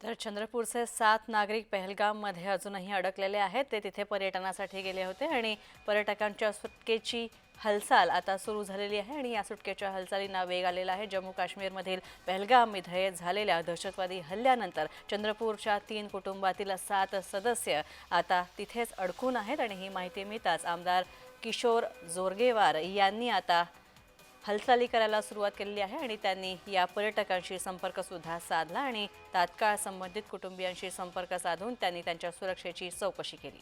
तर चंद्रपूरचे सात नागरिक पहलगाममध्ये अजूनही अडकलेले आहेत. ते तिथे पर्यटनासाठी गेले होते आणि पर्यटकांच्या सुटकेची हालचाल आता सुरू झालेली आहे आणि या सुटकेच्या हालचालींना वेग आलेला आहे. जम्मू काश्मीरमधील पहलगाम इथे झालेल्या दहशतवादी हल्ल्यानंतर चंद्रपूरच्या तीन कुटुंबातील सात सदस्य आता तिथेच अडकून आहेत. आणि ही माहिती मिळताच आमदार किशोर जोरगेवार यांनी आता हालचाली करायला सुरुवात केलेली आहे आणि त्यांनी या पर्यटकांशी संपर्कसुद्धा साधला आणि तात्काळ संबंधित कुटुंबियांशी संपर्क साधून त्यांनी त्यांच्या सुरक्षेची चौकशी केली.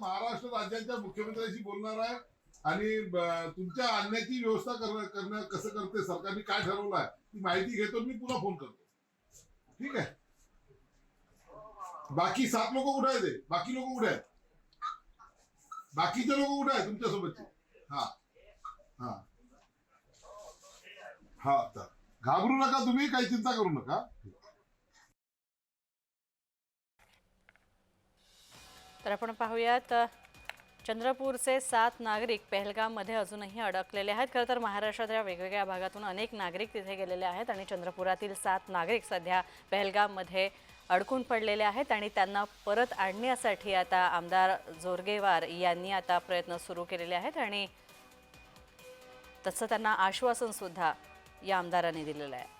महाराष्ट्र राज्याच्या मुख्यमंत्र्यांशी बोलणार आहे आणि तुमच्या आणण्याची व्यवस्था करणं कसं करते सरकारने काय ठरवलं आहे ती माहिती घेतो मी पुन्हा फोन करतो. ठीक आहे? बाकी सात लोक कुठे आहेत बाकी लोक कुठे आहेत? बाकीचे लोक कुठे आहे? तुमच्यासोबतचे. हा. हा. हा तर घाबरू नका तुम्ही काही चिंता करू नका. तर आपण पाहूयात चंद्रपूरचे सात नागरिक पहलगाममध्ये अजूनही अडकलेले आहेत. खरं तर महाराष्ट्रातल्या वेगवेगळ्या भागातून अनेक नागरिक तिथे गेलेले आहेत आणि चंद्रपुरातील सात नागरिक सध्या पहलगाममध्ये अडकून पडलेले आहेत आणि त्यांना परत आणण्यासाठी आता आमदार जोरगेवार यांनी आता प्रयत्न सुरू केलेले आहेत आणि तसं त्यांना आश्वासनसुद्धा या आमदारांनी दिलेलं आहे.